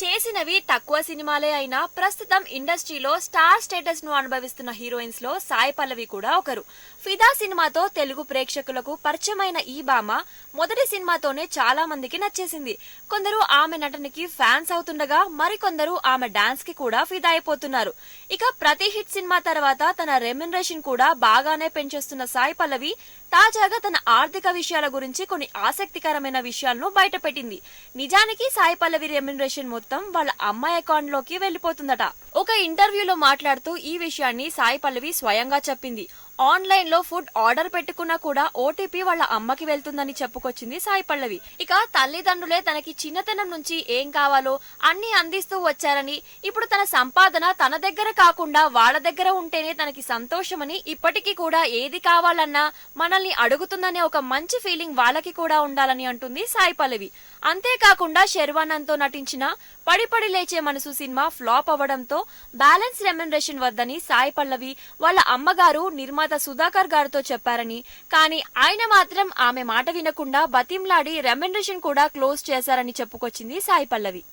చేసినవి తక్కువ సినిమాలే అయినా ప్రస్తుతం ఇండస్ట్రీలో స్టార్ స్టేటస్ను అనుభవిస్తున్న హీరోయిన్స్లో సాయి పల్లవి కూడా ఒకరు. ఫిదా సినిమాతో తెలుగు ప్రేక్షకులకు పరిచయమైన ఈ భామ మొదటి సినిమాతోనే చాలా మందికి నచ్చేసింది. కొందరు ఆమె నటనకి ఫ్యాన్స్ అవుతుండగా మరికొందరు ఆమె డాన్స్కి కూడా ఫిదా అయిపోతున్నారు. ఇక ప్రతి హిట్ సినిమా తర్వాత తన రెమ్యునరేషన్ కూడా బాగానే పెంచేస్తున్న సాయి పల్లవి తాజాగా తన ఆర్థిక విషయాల గురించి కొన్ని ఆసక్తికరమైన విషయాలను బయటపెట్టింది. నిజానికి సాయి పల్లవి రెమ్యునరేషన్ మొత్తం వాళ్ళ అమ్మాయి అకౌంట్లోకి వెళ్ళిపోతుందట ఒక ఇంటర్వ్యూలో మాట్లాడుతూ ఈ విషయాన్ని సాయి పల్లవి స్వయంగా చెప్పింది. ఆన్లైన్లో ఫుడ్ ఆర్డర్ పెట్టుకున్నా కూడా ఓటీపీ వాళ్ళ అమ్మకి వెళ్తుందని చెప్పుకొచ్చింది సాయి పల్లవి. ఇక తల్లిదండ్రులే తనకి చిన్నతనం నుంచి ఏం కావాలో అన్ని అందిస్తూ వచ్చారని ఇప్పుడు తన సంపాదన తన దగ్గర కాకుండా వాళ్ళ దగ్గర ఉంటేనే తనకి సంతోషమని ఇప్పటికీ కూడా ఏది కావాలన్నా మనల్ని అడుగుతుందనే ఒక మంచి ఫీలింగ్ వాళ్ళకి కూడా ఉండాలని అంటుంది సాయి పల్లవి. అంతేకాకుండా శర్వానంద్తో నటించిన పడి పడి లేచే మనసు సినిమా ఫ్లాప్ అవ్వడంతో బ్యాలెన్స్ రెమ్యునరేషన్ వద్దని సాయి పల్లవి వాళ్ళ అమ్మగారు నిర్మాత సుధాకర్ గారితో చెప్పారని కానీ ఆయన మాత్రం ఆమె మాట వినకుండా బతింలాడి రెమ్యునరేషన్ కూడా క్లోజ్ చేశారని చెప్పుకొచ్చింది సాయి పల్లవి.